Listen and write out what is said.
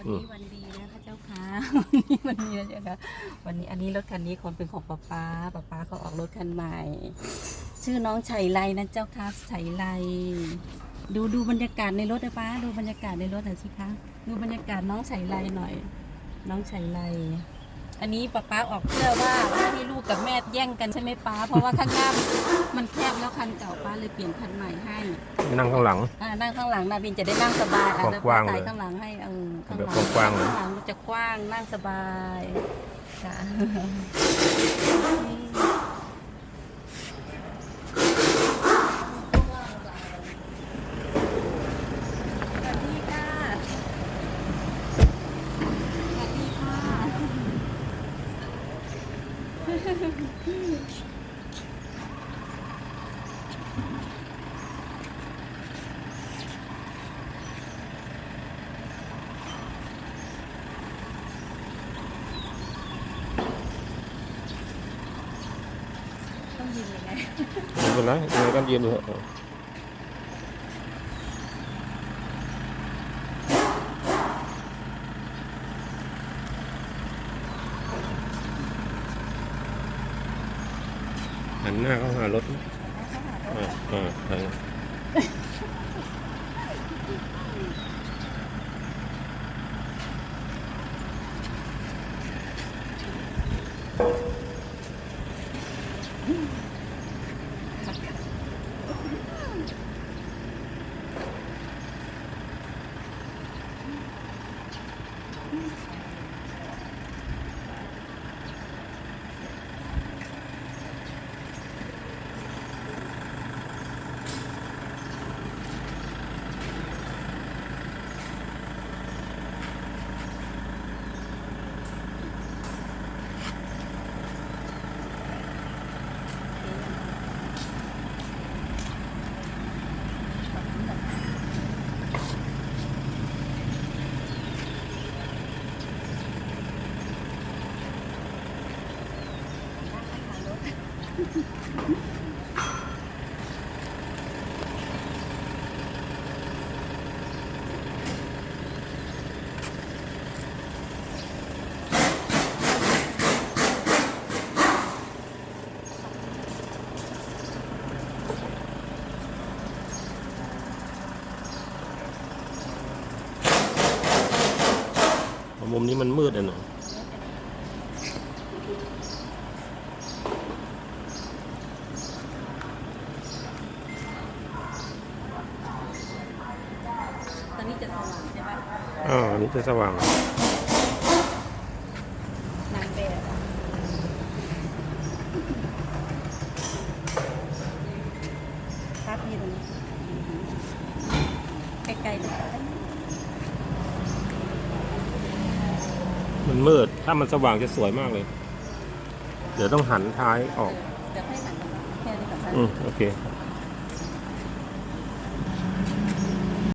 วันนี้วันดีนะคะเจ้าค่ะวันนี้วันดีนะเจ้าค่ะวันนี้อันนี้รถคันนี้คนเป็นของป้าป้าป้าป้าเขาออกรถคันใหม่ ชื่อน้องไฉไลนะเจ้าค่ะไฉไลดูดูบรรยากาศในรถนะป้าดูบรรยากาศในรถหน่อยสิคะดูบรรยากาศน้องไฉไลหน่อย น้องไฉไลอันนี้ป้าป้าออกเพื่อว่า กกับแม่แย่งกันใช่ไหมป้า เพราะว่าข้างหน้ามันแคบแล้วคันเก่าป้าเลยเปลี่ยนคันใหม่ให้นั่งข้างหลัง อ่านั่งข้างหลังนาบินจะได้นั่งสบายอะแล้วกว้างๆตายเลยข้างหลังให้เออข้างหแบลับกว้างๆเลยข้างหลังมันจะกว้างนั่งสบายค่ะสวัสดีค่ะสวัสดีค่ะ ต้องยินยังไง ไม่เป็นไรยังไงก็ยืนอยู่เถอะ หันหน้าเข้าหารถนะอ่าอ่าใช่มุ มนี้มันมืดอะหน่อยตอนนี้จะสว่างใช่ไหมอ่าอันนี้จะสว่าง นางแบบอะครับพี่ตรงนี้ไกลๆเลย มันมืด ถ้ามันสว่างจะสวยมากเลย เดี๋ยวต้องหันท้ายออก เดี๋ยวให้หันมาแค่นี้ก่อนนะอืมโอเคครับ